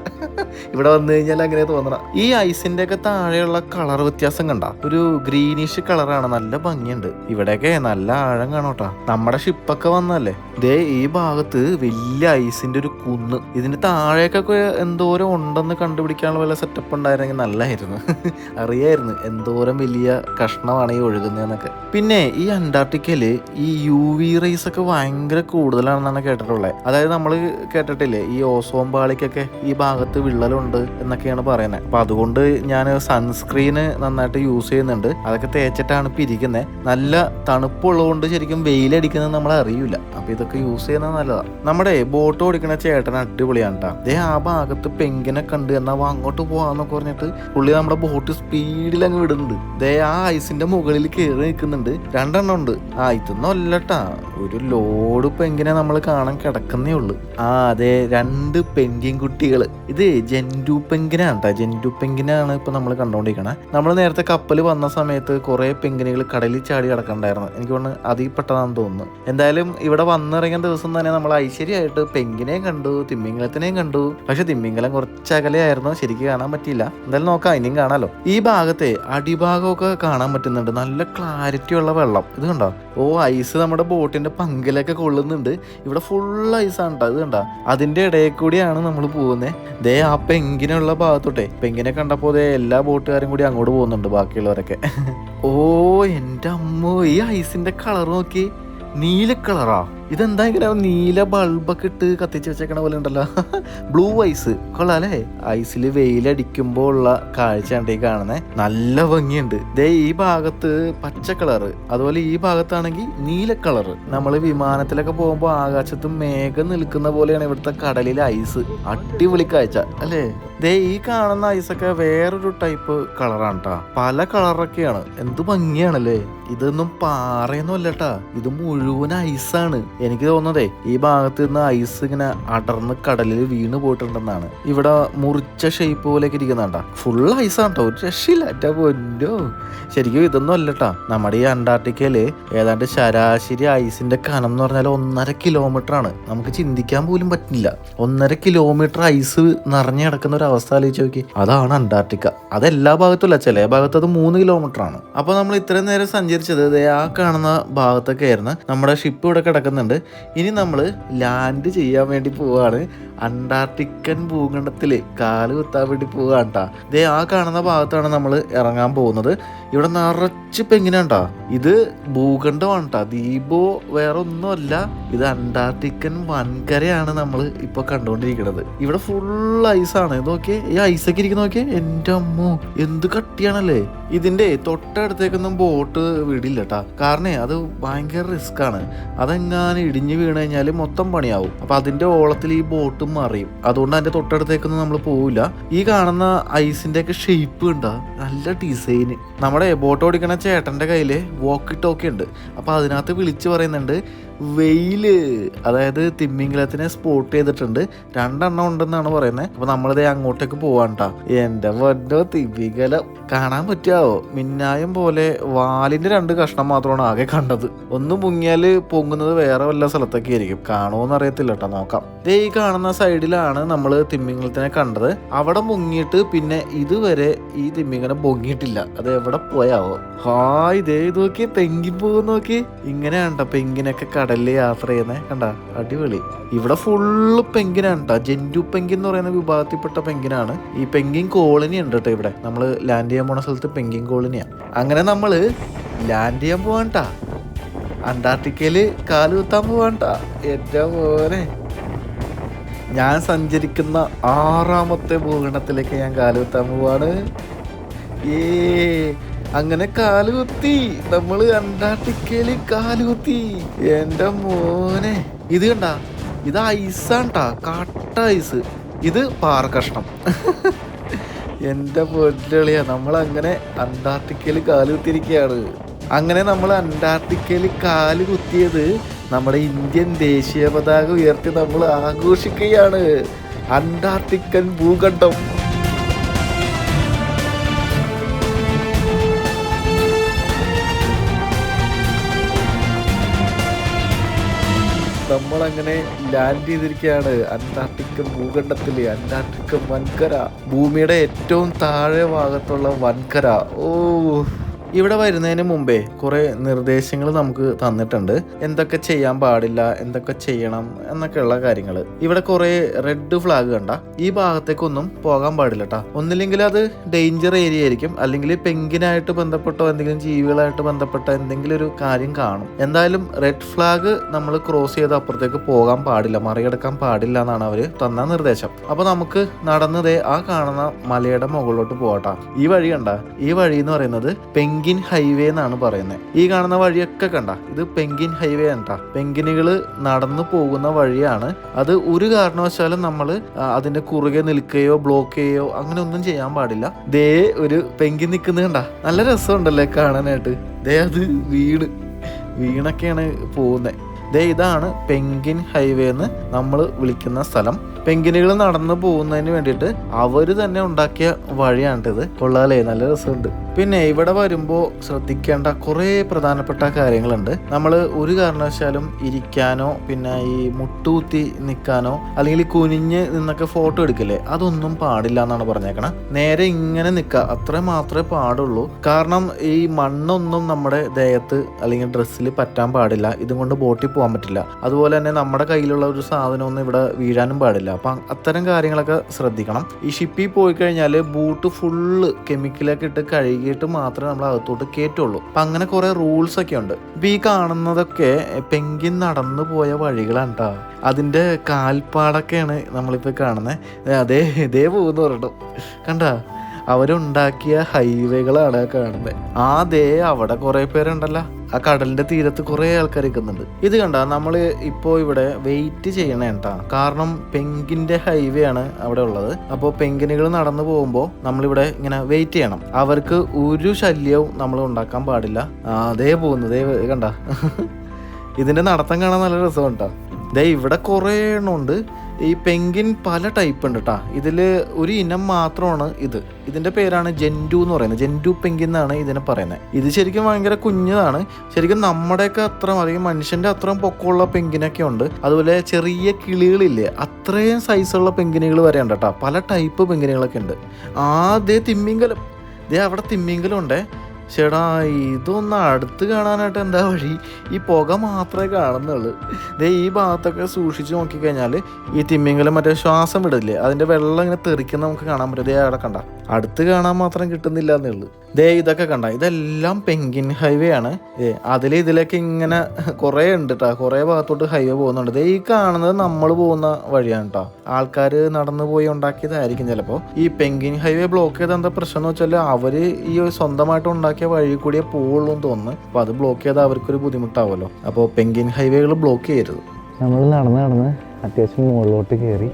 ഇവിടെ വന്നു കഴിഞ്ഞാൽ അങ്ങനെ തോന്നണം. ഈ ഐസിന്റെ ഒക്കെ താഴെയുള്ള കളർ വ്യത്യാസം കണ്ട? ഒരു ഗ്രീനിഷ് കളറാണ്. നല്ല ഭംഗിയുണ്ട്. ഇവിടെയൊക്കെ നല്ല ആഴം കാണോട്ടാ നമ്മുടെ ഷിപ്പൊക്കെ വന്നല്ലേ ദേ ഈ ഭാഗത്ത് വലിയ ഐസിന്റെ ഒരു കുന്ന്. ഇതിന്റെ താഴേക്കൊക്കെ എന്തോരം ഉണ്ടെന്ന് കണ്ടുപിടിക്കാനുള്ള വല്ല സെറ്റപ്പ് ഉണ്ടായിരുന്നെങ്കിൽ നല്ലായിരുന്നു. അറിയായിരുന്നു എന്തോരം വലിയ കഷ്ണമാണ് ഈ ഒഴുകുന്നതെന്നൊക്കെ. പിന്നെ ഈ അന്റാർട്ടിക്കയിൽ ഈ യു വി റേസ് ഒക്കെ ഭയങ്കര കൂടുതലാണെന്നാണ് കേട്ടിട്ടുള്ളത്. അതായത് നമ്മൾ കേട്ടിട്ടില്ലേ? ഈ ഓസോം പാളിക്കൊക്കെ ഈ ഭാഗത്ത് വിള്ളലുണ്ട്. എന്നൊക്കെയാണ് പറയുന്നത് അപ്പൊ അതുകൊണ്ട് ഞാൻ സൺസ്ക്രീന് നന്നായിട്ട് യൂസ് ചെയ്യുന്നുണ്ട്. അതൊക്കെ തേച്ചിട്ടാണ് ഇപ്പൊ ഇരിക്കുന്നത് നല്ല തണുപ്പുള്ളതുകൊണ്ട് ശരിക്കും വെയിലടിക്കുന്നത് നമ്മൾ അറിയില്ല അപ്പൊ ഇതൊക്കെ യൂസ് ചെയ്യുന്നത് നല്ലതാണ് നമ്മുടെ ബോട്ട് ഓടിക്കുന്ന ചേട്ടൻ അടിപൊളിയാണ് കേട്ടോ ദേ ആ ഭാഗത്ത് പെങ്കിനെ കണ്ട് എന്നാ വാ അങ്ങോട്ട് പോവാന്നൊക്കെ പറഞ്ഞിട്ട് പുള്ളി നമ്മുടെ ബോട്ട് സ്പീഡിൽ അങ്ങ് വിടുന്നുണ്ട്. ദേ ആ ഐസിന്റെ മുകളിൽ കയറി നിൽക്കുന്നുണ്ട്. രണ്ടെണ്ണം ഉണ്ട്. ആ ഇതൊന്നും അല്ലട്ടാ ഒരു ലോഡ് പെങ്കിനെ നമ്മൾ കാണാൻ കിടക്കുന്നേ ഉള്ളു. ആ അതെ രണ്ട് പെങ്കിൻ കുട്ടികൾ ഇത് ജെൻഡു പെങ്കിനാണ് കേട്ടോ ജെൻഡു പെങ്കിനാണ് ഇപ്പൊ നമ്മൾ കണ്ടുകൊണ്ടിരിക്കണേ നമ്മൾ നേരത്തെ കപ്പൽ വന്ന സമയത്ത് കുറേ പെങ്കിനുകൾ കടലിൽ ചാടി കിടക്കണ്ടായിരുന്നു. എനിക്ക് തോന്നുന്നു അതിൽ പെട്ടതാണെന്ന് തോന്നുന്നു. എന്തായാലും ഇവിടെ വന്നിറങ്ങിയ ദിവസം തന്നെ നമ്മൾ ഐശ്വര്യമായിട്ട് പെങ്കിനെയും കണ്ടു തിമ്മിങ്ങലത്തിനെയും കണ്ടു. പക്ഷെ തിമ്മിങ്ങലം കുറച്ചകലെയായിരുന്നു ശരിക്കും കാണാൻ പറ്റിയില്ല. എന്തായാലും നോക്കാം ഇനിയും കാണാലോ. ഈ ഭാഗത്തെ അടിഭാഗമൊക്കെ കാണാൻ പറ്റുന്നുണ്ട്. നല്ല ക്ലാരിറ്റി ഉള്ള വെള്ളം. ഇത് കണ്ടോ? ഓ ഐസ് നമ്മുടെ ബോട്ടിന്റെ പങ്കിലൊക്കെ കൊള്ളുന്നുണ്ട്. ഇവിടെ ഫുൾ ഐസാണ് കേട്ടോ ഇത് കണ്ടോ? അതിന്റെ ഇടയിൽ കൂടിയാണ് നമ്മൾ പോകുന്നത്. ദേ ആ പെങ്കിനുള്ള ഭാഗത്തോട്ടെ പെങ്കിനെ കണ്ടപ്പോ എല്ലാ ബോട്ടുകാരും കൂടി അങ്ങോട്ട് പോകുന്നുണ്ട് ബാക്കിയുള്ളവരൊക്കെ. ഓ എന്റെ അമ്മോ ഈ ഐസിന്റെ കളർ നോക്കി. നീല കളറാ. ഇതെന്താ ഇങ്ങനെ നീല ബൾബൊക്കെ ഇട്ട് കത്തിച്ച് വെച്ചേക്കണ പോലെ ഉണ്ടല്ലോ? ബ്ലൂ ഐസ് കൊള്ളാല്ലേ ഐസിൽ വെയിലടിക്കുമ്പോൾ ഉള്ള കാഴ്ചയാണ് ഈ കാണുന്നത് നല്ല ഭംഗിയുണ്ട്. ദേ ഈ ഭാഗത്ത് പച്ച കളറ് അതുപോലെ ഈ ഭാഗത്താണെങ്കിൽ നീല കളറ് നമ്മൾ വിമാനത്തിലൊക്കെ പോകുമ്പോൾ ആകാശത്ത് മേഘം നിൽക്കുന്ന പോലെയാണ് ഇവിടുത്തെ കടലിലെ ഐസ് അടിപൊളി കാഴ്ച അല്ലേ? ദേ ഈ കാണുന്ന ഐസൊക്കെ വേറൊരു ടൈപ്പ് കളറാണ് കേട്ടാ പല കളറൊക്കെയാണ് എന്ത് ഭംഗിയാണല്ലേ? ഇതൊന്നും പാറയൊന്നും അല്ലട്ടാ ഇത് മുഴുവൻ ഐസാണ് എനിക്ക് തോന്നുന്നതേ ഈ ഭാഗത്ത് നിന്ന് ഐസ് ഇങ്ങനെ അടർന്ന് കടലിൽ വീണ് പോയിട്ടുണ്ടെന്നാണ്. ഇവിടെ മുറിച്ച ഷേപ്പ് പോലെയൊക്കെ ഇരിക്കുന്നുണ്ട? ഫുൾ ഐസാണ് ഒരു രക്ഷയില്ല. എന്റെ പൊന്നോ. ശരിക്കും ഇതൊന്നും അല്ലട്ടാ. നമ്മുടെ ഈ അന്റാർട്ടിക്കയിൽ ഏതാണ്ട് ശരാശരി ഐസിന്റെ കനം എന്ന് പറഞ്ഞാൽ ഒന്നര കിലോമീറ്റർ ആണ്. നമുക്ക് ചിന്തിക്കാൻ പോലും പറ്റില്ല. ഒന്നര കിലോമീറ്റർ ഐസ് നിറഞ്ഞു കിടക്കുന്ന ഒരു അവസ്ഥ ആലോചിച്ച് നോക്കി. അതാണ് അന്റാർട്ടിക്ക. അതെല്ലാ ഭാഗത്തും അല്ല ചില ഭാഗത്ത് അത് മൂന്ന് കിലോമീറ്റർ ആണ്. അപ്പൊ നമ്മൾ ഇത്രയും നേരം സഞ്ചരിച്ചത് ആ കാണുന്ന ഭാഗത്തൊക്കെ ആയിരുന്നു നമ്മുടെ ഷിപ്പ് ഇവിടെ കിടക്കുന്നുണ്ട് ഇനി നമ്മൾ ലാൻഡ് ചെയ്യാൻ വേണ്ടി പോവാണ്. അന്റാർട്ടിക്കൻ ഭൂഖണ്ഡത്തിൽ കാൽ കുത്താൻ വേണ്ടി പോവുകയാണ് ട്ടാ. ഇതേ ആ കാണുന്ന ഭാഗത്താണ് നമ്മൾ ഇറങ്ങാൻ പോകുന്നത്. ഇവിടെ നിറച്ച് പെങ്ങിനാണ്ടാ ഇത് ഭൂഖണ്ഡമാണ് ദ്വീപോ വേറെ ഒന്നുമല്ല ഇത് അന്റാർട്ടിക്കൻ വൻകരയാണ് നമ്മൾ ഇപ്പൊ കണ്ടുകൊണ്ടിരിക്കുന്നത് ഇവിടെ ഫുൾ ഐസാണ് ഇത് നോക്കിയേ. ഈ ഐസൊക്കെ ഇരിക്കുന്ന നോക്കിയേ. എന്റെ അമ്മോ എന്ത് കട്ടിയാണല്ലേ? ഇതിന്റെ തൊട്ടടുത്തേക്കൊന്നും ബോട്ട് വിടില്ല കേട്ടാ കാരണം അത് ഭയങ്കര റിസ്ക് ആണ്. അതെങ്ങാനും ഇടിഞ്ഞു വീണ് കഴിഞ്ഞാൽ മൊത്തം പണിയാവും. അപ്പൊ അതിന്റെ ഓളത്തിൽ ഈ ബോട്ടും മറിയും. അതുകൊണ്ട് അതിന്റെ തൊട്ടടുത്തേക്കൊന്നും നമ്മൾ പോവില്ല. ഈ കാണുന്ന ഐസിന്റെ ഒക്കെ ഷേപ്പ് ഉണ്ടാ നല്ല ഡിസൈന് നമ്മുടെ ബോട്ട് ഓടിക്കണ ചേട്ടന്റെ കയ്യിൽ വോക്കി ടോക്കി ഉണ്ട്. അപ്പോൾ അതിനകത്ത് വിളിച്ച് പറയുന്നുണ്ട് വെയിൽ അതായത് തിമ്മിംഗലത്തിനെ സ്പോട്ട് ചെയ്തിട്ടുണ്ട്. രണ്ടെണ്ണം ഉണ്ടെന്നാണ് പറയുന്നത്. അപ്പൊ നമ്മളിത് അങ്ങോട്ടേക്ക് പോവാണ്ടാ. എന്റെ വണ്ടോ തിമ്മിങ്കലം കാണാൻ പറ്റാവോ? മിന്നായം പോലെ വാലിന്റെ രണ്ട് കഷ്ണം മാത്രമാണ് ആകെ കണ്ടത്. ഒന്ന് മുങ്ങിയാൽ പൊങ്ങുന്നത് വേറെ വല്ല സ്ഥലത്തൊക്കെ ആയിരിക്കും. കാണുമോന്ന് അറിയത്തില്ല കേട്ടോ നോക്കാം. ദേ ഈ കാണുന്ന സൈഡിലാണ് നമ്മൾ തിമ്മിംഗലത്തിനെ കണ്ടത്. അവിടെ മുങ്ങിയിട്ട് പിന്നെ ഇതുവരെ ഈ തിമ്മിങ്ങനെ പൊങ്ങിയിട്ടില്ല. അത് എവിടെ പോയാവോ? ഹായ് ദേ ഇത് നോക്കി തെങ്ങി പോകുന്ന നോക്കി ഇങ്ങനെയാണ്ട പെങ്കിനൊക്കെ കടലിൽ യാത്ര ചെയ്യുന്നത് കണ്ട? അടിപൊളി. ഇവിടെ ഫുള്ള് പെങ്കിനാണ് കേട്ടോ ജെൻഡു പെങ്കിൻ എന്ന് പറയുന്ന വിഭാഗത്തിൽപ്പെട്ട പെങ്കിനാണ്. ഈ പെങ്കിൻ കോളനി ഉണ്ട് കേട്ടോ ഇവിടെ. നമ്മൾ ലാൻഡ് ചെയ്യാൻ പോണ സ്ഥലത്ത് പെങ്കിൻ കോളനിയാണ് അങ്ങനെ നമ്മൾ ലാൻഡ് ചെയ്യാൻ പോവാണ്ട അന്റാർട്ടിക്കയിൽ കാൽ കുത്താൻ പോവാണ്ടാ ഏറ്റവും മോനെ. ഞാൻ സഞ്ചരിക്കുന്ന ആറാമത്തെ ഭൂഖണ്ഡത്തിലേക്ക് ഞാൻ കാലുകുത്താൻ പോവാണ്. ഏ അങ്ങനെ കാലുകുത്തി. നമ്മൾ അന്റാർട്ടിക്കയിൽ കാലുകുത്തി. എന്റെ മോനെ. ഇത് കണ്ട? ഇത് ഐസാണ്ടാ. കാട്ട ഐസ്. ഇത് പാറ കഷ്ണം എന്റെ പൊന്നളിയാ നമ്മൾ അങ്ങനെ അന്റാർട്ടിക്കയിൽ കാൽ അങ്ങനെ നമ്മൾ അന്റാർട്ടിക്കയിൽ കാൽ കുത്തിയത് നമ്മുടെ ഇന്ത്യൻ ദേശീയ പതാക ഉയർത്തി നമ്മൾ ആഘോഷിക്കുകയാണ്. അന്റാർട്ടിക്കൻ ഭൂഖണ്ഡം. നമ്മളങ്ങനെ ലാൻഡ് ചെയ്തിരിക്കുകയാണ് അന്റാർട്ടിക്ക ഭൂഖണ്ഡത്തിൽ അന്റാർട്ടിക്ക വൻകര. ഭൂമിയുടെ ഏറ്റവും താഴെ ഭാഗത്തുള്ള വൻകര. ഓ. ഇവിടെ വരുന്നതിന് മുമ്പേ കുറെ നിർദ്ദേശങ്ങൾ നമുക്ക് തന്നിട്ടുണ്ട്. എന്തൊക്കെ ചെയ്യാൻ പാടില്ല എന്തൊക്കെ ചെയ്യണം എന്നൊക്കെയുള്ള കാര്യങ്ങൾ ഇവിടെ കുറെ റെഡ് ഫ്ലാഗ് കണ്ട. ഈ ഭാഗത്തേക്കൊന്നും പോകാൻ പാടില്ല കേട്ടാ ഒന്നില്ലെങ്കിൽ അത് ഡേഞ്ചർ ഏരിയ ആയിരിക്കും. അല്ലെങ്കിൽ പെങ്കിനായിട്ട് ബന്ധപ്പെട്ടോ എന്തെങ്കിലും ജീവികളായിട്ട് ബന്ധപ്പെട്ടോ എന്തെങ്കിലും ഒരു കാര്യം കാണും. എന്തായാലും റെഡ് ഫ്ലാഗ് നമ്മൾ ക്രോസ് ചെയ്ത് അപ്പുറത്തേക്ക് പോകാൻ പാടില്ല. മറികടക്കാൻ പാടില്ല എന്നാണ് അവർ തന്ന നിർദ്ദേശം. അപ്പൊ നമുക്ക് നടന്നതേ ആ കാണുന്ന മലയുടെ മുകളിലോട്ട് പോകട്ടാ ഈ വഴി കണ്ട. ഈ വഴി എന്ന് പറയുന്നത് പെങ്കിൻ ഹൈവേ എന്നാണ് പറയുന്നത് ഈ കാണുന്ന വഴിയൊക്കെ കണ്ട. ഇത് പെങ്കിൻ ഹൈവേ എന്താ പെങ്കിനുകൾ നടന്നു പോകുന്ന വഴിയാണ്. അത് ഒരു കാരണവശാലും നമ്മൾ അതിന്റെ കുറുകെ നിൽക്കുകയോ ബ്ലോക്ക് ചെയ്യുകയോ അങ്ങനെ ഒന്നും ചെയ്യാൻ പാടില്ല. ദേ ഒരു പെങ്കിൻ നിൽക്കുന്നത് കണ്ട. നല്ല രസമുണ്ടല്ലേ കാണാനായിട്ട്. ദേ അത് വീട് വീണൊക്കെയാണ് പോകുന്നത് ദേ ഇതാണ് പെങ്കിൻ ഹൈവേ എന്ന് നമ്മൾ വിളിക്കുന്ന സ്ഥലം. പെങ്കിനുകൾ നടന്നു പോകുന്നതിന് വേണ്ടിയിട്ട് അവർ തന്നെ ഉണ്ടാക്കിയ വഴിയാണിത്. കൊള്ളാലേ നല്ല രസമുണ്ട്. പിന്നെ ഇവിടെ വരുമ്പോൾ ശ്രദ്ധിക്കേണ്ട കുറേ പ്രധാനപ്പെട്ട കാര്യങ്ങളുണ്ട്. നമ്മൾ ഒരു കാരണവശാലും ഇരിക്കാനോ പിന്നെ ഈ മുട്ടുകുത്തി നിൽക്കാനോ അല്ലെങ്കിൽ കുനിഞ്ഞ് നിന്നൊക്കെ ഫോട്ടോ എടുക്കില്ലേ അതൊന്നും പാടില്ല എന്നാണ് പറഞ്ഞേക്കണം. നേരെ ഇങ്ങനെ നിൽക്കുക അത്ര മാത്രമേ പാടുള്ളൂ. കാരണം ഈ മണ്ണൊന്നും നമ്മുടെ ദേഹത്ത് അല്ലെങ്കിൽ ഡ്രസ്സിൽ പറ്റാൻ പാടില്ല. ഇതും കൊണ്ട് ബോട്ടിൽ പോകാൻ പറ്റില്ല. അതുപോലെ തന്നെ നമ്മുടെ കയ്യിലുള്ള ഒരു സാധനമൊന്നും ഇവിടെ വീഴാനും പാടില്ല. അപ്പം അത്തരം കാര്യങ്ങളൊക്കെ ശ്രദ്ധിക്കണം. ഈ ഷിപ്പിൽ പോയി കഴിഞ്ഞാൽ ബൂട്ട് ഫുള്ള് കെമിക്കലൊക്കെ ഇട്ട് കഴുകിയിട്ട് മാത്രമേ നമ്മൾ അകത്തോട്ട് കയറ്റുള്ളൂ. അപ്പം അങ്ങനെ കുറേ റൂൾസ് ഒക്കെ ഉണ്ട്. ഇപ്പം ഈ കാണുന്നതൊക്കെ പെങ്കിൻ നടന്നു പോയ വഴികളാണ് കേട്ടോ അതിന്റെ കാൽപ്പാടൊക്കെയാണ് നമ്മളിപ്പോൾ കാണുന്നത്. അതേ ഇതേ പോകുന്നു പറഞ്ഞു കണ്ട? അവരുണ്ടാക്കിയ ഹൈവേകളാണ് കാണുന്നത് ആ ദേ അവിടെ കുറെ പേരുണ്ടല്ലോ. ആ കടലിന്റെ തീരത്ത് കുറെ ആൾക്കാർ നിൽക്കുന്നുണ്ട്. ഇത് കണ്ട നമ്മൾ ഇപ്പോൾ ഇവിടെ വെയിറ്റ് ചെയ്യണേ കാരണം പെങ്കിന്റെ ഹൈവേ ആണ് അവിടെ ഉള്ളത്. അപ്പോൾ പെങ്കിനുകൾ നടന്നു പോകുമ്പോൾ നമ്മളിവിടെ ഇങ്ങനെ വെയിറ്റ് ചെയ്യണം. അവർക്ക് ഒരു ശല്യവും നമ്മൾ ഉണ്ടാക്കാൻ പാടില്ല. അതേ പോകുന്നു. ദേ കണ്ട. ഇതിന്റെ നടത്തം കാണാൻ നല്ല രസമാണ് കേട്ടോ ദേ ഇവിടെ കുറേ എണ്ണം ഉണ്ട്. ഈ പെങ്കിൻ പല ടൈപ്പ് ഉണ്ട് കേട്ടോ ഇതിൽ ഒരു ഇനം മാത്രമാണ് ഇത്. ഇതിന്റെ പേരാണ് ജെൻഡു എന്ന് പറയുന്നത്. ജെൻഡു പെങ്കിൻ എന്നാണ് ഇതിനെ പറയുന്നത്. ഇത് ശരിക്കും ഭയങ്കര കുഞ്ഞതാണ്. ശരിക്കും നമ്മുടെയൊക്കെ അത്ര അല്ലെങ്കിൽ മനുഷ്യന്റെ അത്രയും പൊക്കമുള്ള പെങ്കിനൊക്കെ ഉണ്ട്. അതുപോലെ ചെറിയ കിളികളില്ലേ അത്രയും സൈസുള്ള പെങ്കിനുകൾ വരെ ഉണ്ട് കേട്ടോ പല ടൈപ്പ് പെങ്കിനുകളൊക്കെ ഉണ്ട്. ആ ദേ തിമ്മിങ്കലം ദേ അവിടെ തിമ്മിങ്കലം ഉണ്ടേ. ചേടാ ഇതൊന്ന് അടുത്ത് കാണാനായിട്ട് എന്താ വഴി? ഈ പുക മാത്രമേ കാണുന്നുള്ളൂ. ദേ ഈ ഭാഗത്തൊക്കെ സൂക്ഷിച്ച് നോക്കിക്കഴിഞ്ഞാൽ ഈ തിമ്മിങ്കലം മറ്റേ ശ്വാസം വിടില്ലേ? അതിന്റെ വെള്ളം ഇങ്ങനെ തെറിക്കുന്ന നമുക്ക് കാണാൻ പറ്റും. ദേ അവിടെ കണ്ട. അടുത്ത് കാണാൻ മാത്രം കിട്ടുന്നില്ല എന്നുള്ളു. ദേ ഇതൊക്കെ കണ്ട? ഇതെല്ലാം പെങ്കിൻ ഹൈവേ ആണ്. ഏ അതിൽ ഇതിലൊക്കെ ഇങ്ങനെ കുറേ ഉണ്ട് കേട്ടോ കുറേ ഭാഗത്തോട്ട് ഹൈവേ പോകുന്നുണ്ട്. ദേ ഈ കാണുന്നത് നമ്മൾ പോകുന്ന വഴിയാണ് കേട്ടോ ആൾക്കാർ നടന്നു പോയി ഉണ്ടാക്കിയതായിരിക്കും ചിലപ്പോൾ ഈ പെങ്കിൻ ഹൈവേ ബ്ലോക്ക് ചെയ്ത എന്താ പ്രശ്നം എന്ന് വെച്ചാൽ അവർ ഈ സ്വന്തമായിട്ട് ഉണ്ടാക്കിയ വഴി കൂടിയേ പോവുള്ളൂ എന്ന് തോന്നുന്നു. അപ്പോൾ അത് ബ്ലോക്ക് ചെയ്താൽ അവർക്കൊരു ബുദ്ധിമുട്ടാവുമല്ലോ അപ്പോൾ പെങ്കിൻ ഹൈവേകൾ ബ്ലോക്ക് ചെയ്യരുത്. നമ്മൾ നടന്ന് നടന്ന് അത്യാവശ്യം മുകളിലോട്ട് കയറി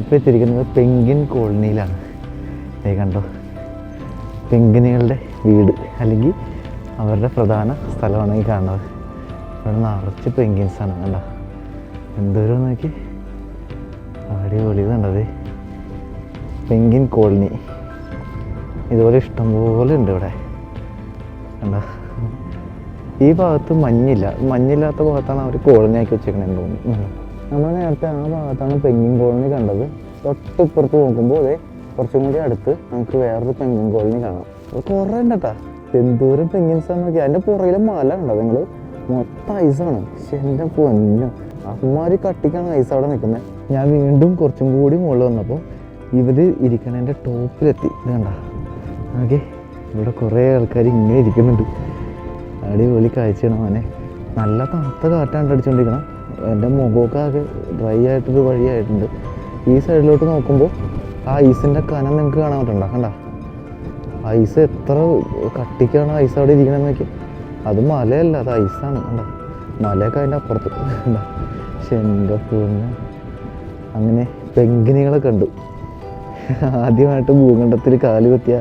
ഇപ്പോൾ എത്തിയിരിക്കുന്നത് പെങ്കിൻ കോളനിയിലാണ് ഏ കണ്ടോ. പെങ്കിനുകളുടെ വീട് അല്ലെങ്കിൽ അവരുടെ പ്രധാന സ്ഥലമാണ് ഈ കാണുന്നത്. ഇവിടെ നിറച്ച് പെങ്കിൻസാണ് കണ്ടോ. എന്തോരം നോക്കി. അടിപൊളി കണ്ടത്. Penguin colony. ഇതുപോലെ ഇഷ്ടംപോലെ ഉണ്ട് ഇവിടെ. കണ്ടോ. ഈ ഭാഗത്ത് മഞ്ഞില്ല. മഞ്ഞില്ലാത്ത ഭാഗത്താണ് അവർ കോളനി ആക്കി വെച്ചേക്കണെന്ന് തോന്നുന്നു. നമ്മൾ നേരത്തെ ആ ഭാഗത്താണ് പെങ്കിൻ കോളനി കണ്ടത്. തൊട്ടിപ്പുറത്ത് നോക്കുമ്പോൾ അതെ കുറച്ചും കൂടി അടുത്ത് നമുക്ക് വേറൊരു പെങ്ങിൻ കോളനി കാണാം. അത് കുറേ ഉണ്ടട്ടാ എന്തോരം പെങ്ങിൻസ് നോക്കി അതിന്റെ പുറകിലെ മല ഉണ്ടോ നിങ്ങൾ മൊത്തം ഐസാണ് പക്ഷെ എന്റെ പൊന്നും. അമ്മമാരി കട്ടിക്കാണ് ഐസ് അവിടെ നിൽക്കുന്നത് ഞാൻ വീണ്ടും കുറച്ചും കൂടി മുകളിൽ വന്നപ്പോൾ ഇവർ ഇരിക്കണതിന്റെ ടോപ്പിലെത്തി. ഇത് കണ്ട? ഓക്കെ ഇവിടെ കുറേ ആൾക്കാർ ഇങ്ങനെ ഇരിക്കുന്നുണ്ട്. അടിപൊളി കാഴ്ചയാണ് മോനെ. നല്ല തണുത്ത കാറ്റാണ് അടിച്ചുകൊണ്ടിരിക്കണം എന്റെ മുഖമൊക്കെ ആകെ ഡ്രൈ ആയിട്ടൊരു വഴിയായിട്ടുണ്ട്. ഈ സൈഡിലോട്ട് നോക്കുമ്പോൾ ആ ഐസിന്റെ കനം നിങ്ങൾക്ക് കാണാൻ പറ്റണ്ട കണ്ട? ഐസ് എത്ര കട്ടിക്കാണ് ഐസ് അവിടെ ഇരിക്കണമെന്ന് നോക്കി. അത് മലയല്ല അത് ഐസാണ്. കണ്ട? മലയൊക്കെ അതിന്റെ അപ്പുറത്ത്. കണ്ട? പൊന്ന് അങ്ങനെ പെങ്കിനികളെ കണ്ടു. ആദ്യമായിട്ട് ഭൂഖണ്ഡത്തിൽ കാൽ കുത്തിയ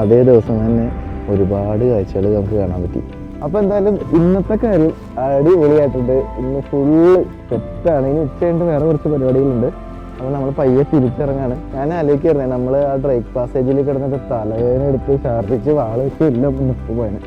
അതേ ദിവസം തന്നെ ഒരുപാട് കാഴ്ചകൾ നമുക്ക് കാണാൻ പറ്റി. അപ്പോൾ എന്തായാലും ഇന്നത്തെ കാര്യം അടിപൊളിയായിട്ടുണ്ട്. ഇന്ന് ഫുള്ള് സെറ്റാണ് ഇനി ഉച്ചയായിട്ട് വേറെ കുറച്ച് പരിപാടികളുണ്ട്. അപ്പോൾ നമ്മൾ പയ്യെ തിരിച്ചിറങ്ങാണ്. ഞാൻ ആലോചിക്കായിരുന്നേ നമ്മൾ ആ ഡ്രൈക്ക് പാസേജിൽ കിടന്നിട്ട് തലവേദന എടുത്ത് ഛർദ്ദിച്ച് വാൾ വെച്ച് എല്ലാം നിപ്പ് പോയാണ്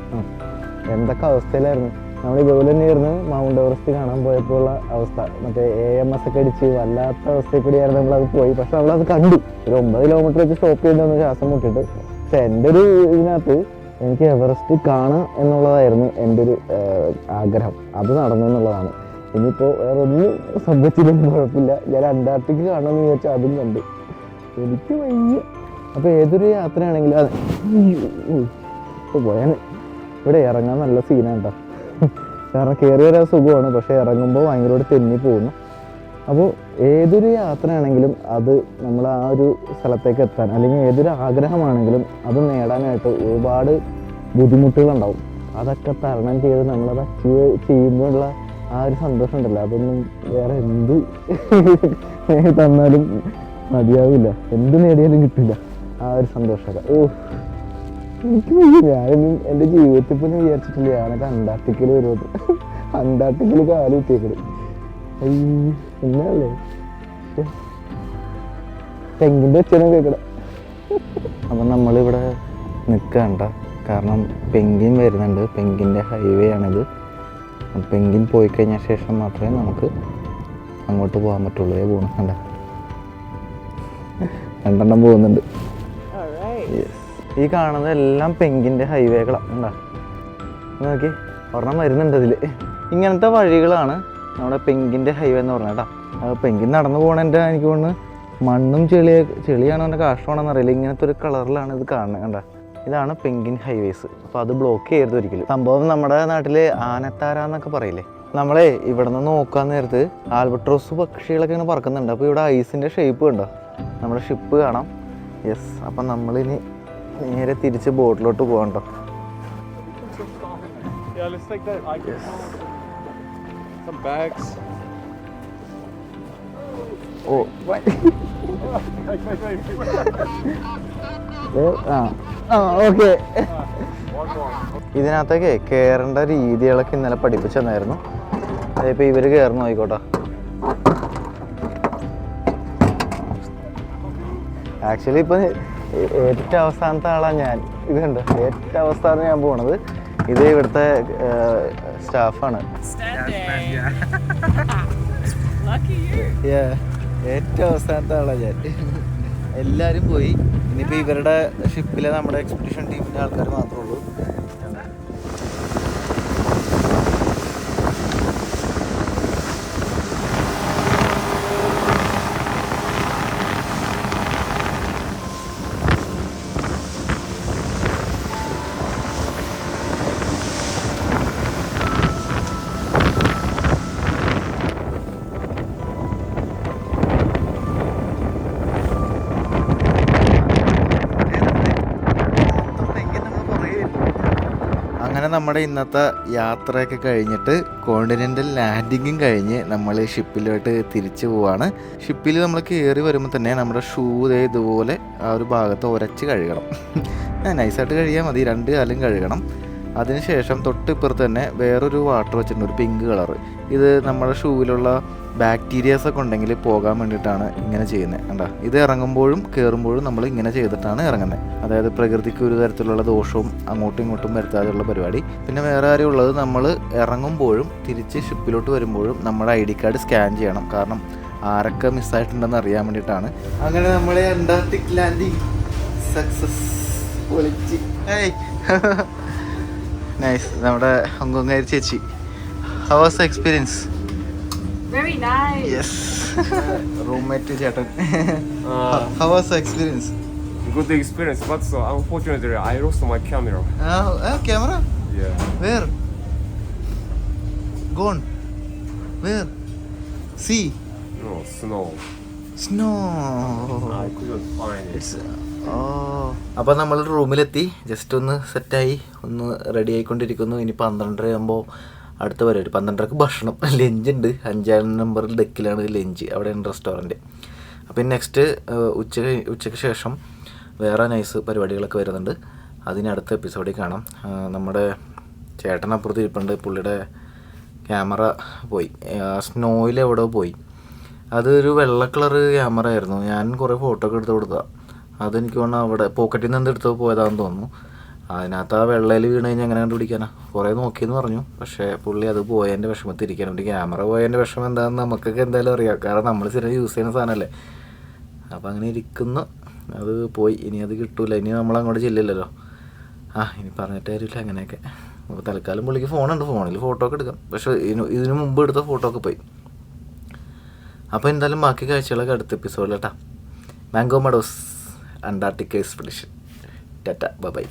എന്തൊക്കെ അവസ്ഥയിലായിരുന്നു. നമ്മൾ ഇതുപോലെ തന്നെയായിരുന്നു മൗണ്ട് എവറസ്റ്റ് കാണാൻ പോയപ്പോൾ ഉള്ള അവസ്ഥ. മറ്റേ എ എം എസ് ഒക്കെ അടിച്ച് വല്ലാത്ത അവസ്ഥയിൽ കൂടിയായിരുന്നു നമ്മളത് പോയി. പക്ഷെ നമ്മളത് കണ്ടു. ഒരു ഒമ്പത് കിലോമീറ്റർ വെച്ച് സ്റ്റോപ്പ് ചെയ്തെന്ന് ശ്വാസം മുട്ടിട്ട്. പക്ഷെ എന്റെ ഒരു ഇതിനകത്ത് എനിക്ക് എവറസ്റ്റ് കാണാം എന്നുള്ളതായിരുന്നു എന്റെ ഒരു ആഗ്രഹം. അത് നടന്നു എന്നുള്ളതാണ്. ഇനിയിപ്പോൾ വേറെ ഒന്നും സംഭവിച്ചില്ലെങ്കിൽ കുഴപ്പമില്ല. ഞാൻ അന്റാർട്ടിക് കാണണമെന്ന് വിചാരിച്ചാൽ അതും കണ്ട്. എനിക്ക് വയ്യ. അപ്പോൾ ഏതൊരു യാത്രയാണെങ്കിലും അതെ. ഇപ്പോൾ പോയാൽ ഇവിടെ ഇറങ്ങാൻ നല്ല സീനാണ് കേട്ടോ കാരണം കയറി വരാൻ സുഖമാണ്. പക്ഷേ ഇറങ്ങുമ്പോൾ ഭയങ്കരമായിട്ട് തെന്നി പോകുന്നു. അപ്പോൾ ഏതൊരു യാത്രയാണെങ്കിലും അത് നമ്മൾ ആ ഒരു സ്ഥലത്തേക്ക് എത്താൻ അല്ലെങ്കിൽ ഏതൊരു ആഗ്രഹമാണെങ്കിലും അത് നേടാനായിട്ട് ഒരുപാട് ബുദ്ധിമുട്ടുകളുണ്ടാവും. അതൊക്കെ തരണം ചെയ്ത് നമ്മളത് അച്ചീവ് ചെയ്യുമ്പോഴുള്ള ആ ഒരു സന്തോഷം ഉണ്ടല്ലോ അതൊന്നും വേറെ എന്ത് തന്നാലും മതിയാവില്ല. എന്ത് നേടിയാലും കിട്ടില്ല ആ ഒരു സന്തോഷമൊക്കെ. ഓ എനിക്ക് ഞാനൊന്നും എന്റെ ജീവിതത്തിൽ പോലും വിചാരിച്ചിട്ടില്ല. ഞാനൊക്കെ അന്റാർട്ടിക്കൽ വരുന്നത്. അന്റാർട്ടിക്കൽ കാൽ കിട്ടിയത് പിന്നല്ലേ തെങ്ങിന്റെ അച്ഛനും കേൾക്കണം അപ്പം നമ്മളിവിടെ നിൽക്കണ്ട കാരണം പെങ്കിൻ വരുന്നുണ്ട്. പെങ്കിന്റെ ഹൈവേ ആണിത്. അപ്പം എങ്കിൽ പോയി കഴിഞ്ഞ ശേഷം മാത്രമേ നമുക്ക് അങ്ങോട്ട് പോകാൻ പറ്റുള്ളൂ. ഏ പോകണം കണ്ട? രണ്ടെണ്ണം പോകുന്നുണ്ട്. ഈ കാണുന്നത് എല്ലാം പെങ്കിന്റെ ഹൈവേകളാണ് ഉണ്ടാ നോക്കി. ഒരെണ്ണം വരുന്നുണ്ട് അതിൽ ഇങ്ങനത്തെ വഴികളാണ് നമ്മുടെ പെങ്കിന്റെ ഹൈവേ എന്ന് പറഞ്ഞത് കേട്ടോ. അത് പെങ്കിൻ നടന്നു പോകണതിന്റെ എനിക്ക് തോന്നുന്നു മണ്ണും ചെളിയ ചെളിയാണോ? എന്റെ കാഷ്ടമാണോ എന്നറിയില്ല. ഇങ്ങനത്തെ ഒരു കളറിലാണ് ഇത് കാണുന്നത്. കണ്ട? ഇതാണ് പെങ്കിൻ ഹൈവേസ്. അപ്പോൾ അത് ബ്ലോക്ക് ചെയ്യരുത് ഒരിക്കലും. സംഭവം നമ്മുടെ നാട്ടിൽ ആനത്താര എന്നൊക്കെ പറയില്ലേ? നമ്മളെ ഇവിടെ നിന്ന് നോക്കാൻ നേരത്ത് ആൽബട്രോസ് പക്ഷികളൊക്കെ ഇങ്ങനെ പറക്കുന്നുണ്ട്. അപ്പോൾ ഇവിടെ ഐസിന്റെ ഷേപ്പ് കണ്ടോ? നമ്മുടെ ഷിപ്പ് കാണാം. യെസ് അപ്പം നമ്മളിനി നേരെ തിരിച്ച് ബോട്ടിലോട്ട് പോകണ്ടോ ഓ. ആ. ആ ഓക്കെ. ഇതിനകത്തേക്ക് കയറേണ്ട രീതികളൊക്കെ ഇന്നലെ പഠിപ്പിച്ചു തന്നായിരുന്നു അതിപ്പോൾ ഇവർ കയറുന്നു ആയിക്കോട്ടെ. ആക്ച്വലി ഇപ്പം ഏറ്റവും അവസാനത്തെ ആളാണ് ഞാൻ. ഇത് കണ്ടോ? ഏറ്റവും അവസാനം ഞാൻ പോണത്. ഇത് ഇവിടുത്തെ സ്റ്റാഫാണ്. ഏറ്റവും അവസാനത്തെ ആളാണ് ഞാൻ. എല്ലാവരും പോയി. ഇനിയിപ്പോൾ ഇവരുടെ ഷിപ്പിലെ നമ്മുടെ എക്സ്പെഡിഷൻ ടീമിന്റെ ആൾക്കാർ മാത്രമേ ഉള്ളൂ. അങ്ങനെ നമ്മുടെ ഇന്നത്തെ യാത്രയൊക്കെ കഴിഞ്ഞിട്ട് കോണ്ടിനെന്റൽ ലാൻഡിങ്ങും കഴിഞ്ഞ് നമ്മൾ ഷിപ്പിലോട്ട് തിരിച്ചു പോവാണ്. ഷിപ്പിൽ നമ്മൾ കയറി വരുമ്പോൾ തന്നെ നമ്മുടെ ഷൂ ഇതുപോലെ ആ ഒരു ഭാഗത്ത് ഉരച്ച് കഴുകണം. നൈസായിട്ട് കഴുകിയാൽ മതി. രണ്ട് കാലം കഴുകണം. അതിനുശേഷം തൊട്ടിപ്പുറത്ത് തന്നെ വേറൊരു വാട്ടർ വെച്ചിട്ടുണ്ട്. ഒരു പിങ്ക് കളർ ഇത് നമ്മുടെ ഷൂവിലുള്ള ബാക്ടീരിയാസ് ഒക്കെ ഉണ്ടെങ്കിൽ പോകാൻ വേണ്ടിയിട്ടാണ് ഇങ്ങനെ ചെയ്യുന്നത്. കണ്ട? ഇത് ഇറങ്ങുമ്പോഴും കയറുമ്പോഴും നമ്മൾ ഇങ്ങനെ ചെയ്തിട്ടാണ് ഇറങ്ങുന്നത്. അതായത് പ്രകൃതിക്ക് ഒരു തരത്തിലുള്ള ദോഷവും അങ്ങോട്ടും ഇങ്ങോട്ടും വരുത്താതെയുള്ള പരിപാടി. പിന്നെ വേറെ കാര്യമുള്ളത് നമ്മൾ ഇറങ്ങുമ്പോഴും തിരിച്ച് ഷിപ്പിലോട്ട് വരുമ്പോഴും നമ്മുടെ ഐ ഡി കാർഡ് സ്കാൻ ചെയ്യണം. കാരണം ആരൊക്കെ മിസ്സായിട്ടുണ്ടെന്ന് അറിയാൻ വേണ്ടിയിട്ടാണ്. അങ്ങനെ നമ്മളെ അന്റാർട്ടിക് ലാൻഡിങ് സക്സസ് നൈസ് നമ്മുടെ ഹോങ്കോങ്ങാരി ചേച്ചി. How was experience Very nice. Yes roommate ചേട്ടൻ how was experience good experience, but so unfortunately, I lost my camera. Camera Yeah. Where? Gone Where? Sea No, snow. Snow I couldn't find it. It's oh അപ്പോൾ നമ്മൾ റൂമിലെത്തി just ഒന്ന് സെറ്റായി ഒന്ന് ready ആയിക്കൊണ്ടിരിക്കുന്നു ഇനി പന്ത്രണ്ടര ആകുമ്പോൾ അടുത്ത പരിപാടി പന്ത്രണ്ടരക്ക് ഭക്ഷണം. ലഞ്ച് ഉണ്ട് അഞ്ചാം നമ്പർ ഡെക്കിലാണ് ലഞ്ച്. അവിടെയാണ് റെസ്റ്റോറന്റ് അപ്പം നെക്സ്റ്റ് ഉച്ച ഉച്ചയ്ക്ക് ശേഷം വേറെ നൈസ് പരിപാടികളൊക്കെ വരുന്നുണ്ട്. അതിന് അടുത്ത എപ്പിസോഡിൽ കാണാം. നമ്മുടെ ചേട്ടനപ്പുറത്ത് ഇരിപ്പുണ്ട്. പുള്ളിയുടെ ക്യാമറ പോയി. സ്നോയിൽ എവിടെ പോയി. അതൊരു വെള്ള കളർ ക്യാമറ ആയിരുന്നു. ഞാൻ കുറേ ഫോട്ടോ ഒക്കെ എടുത്ത് കൊടുത്തതാണ് അതെനിക്ക് തോന്നുന്നു അവിടെ പോക്കറ്റിൽ നിന്ന് എടുത്ത് പോയതാണെന്ന് തോന്നുന്നു. അതിനകത്ത് ആ വെള്ളയിൽ വീണ് കഴിഞ്ഞാൽ എങ്ങനെ കണ്ടുപിടിക്കാനാ? കുറേ നോക്കിയെന്ന് പറഞ്ഞു. പക്ഷേ പുള്ളി അത് പോയതിന്റെ വിഷമത്തിൽ ഇരിക്കാനുണ്ട് ക്യാമറ പോയതിന്റെ വിഷമം എന്താണെന്ന് നമുക്കൊക്കെ എന്തായാലും അറിയാം. കാരണം നമ്മൾ സ്ഥിരം യൂസ് ചെയ്യുന്ന സാധനമല്ലേ? അപ്പോൾ അങ്ങനെ ഇരിക്കുന്നു. അത് പോയി. ഇനി അത് കിട്ടൂല. ഇനി നമ്മൾ അങ്ങോട്ട് ചെല്ലില്ലല്ലോ. ആ ഇനി പറഞ്ഞിട്ട് കാര്യമില്ല. അങ്ങനെയൊക്കെ. അപ്പോൾ തൽക്കാലം പുള്ളിക്ക് ഫോണുണ്ട്. ഫോണിൽ ഫോട്ടോ ഒക്കെ എടുക്കാം. പക്ഷേ ഇതിന് ഇതിനു മുമ്പ് എടുത്ത ഫോട്ടോ ഒക്കെ പോയി. അപ്പോൾ എന്തായാലും ബാക്കി കാഴ്ചകളൊക്കെ അടുത്ത എപ്പിസോഡിൽ കേട്ടാ. Mango Meadows Antarctica expedition tata bye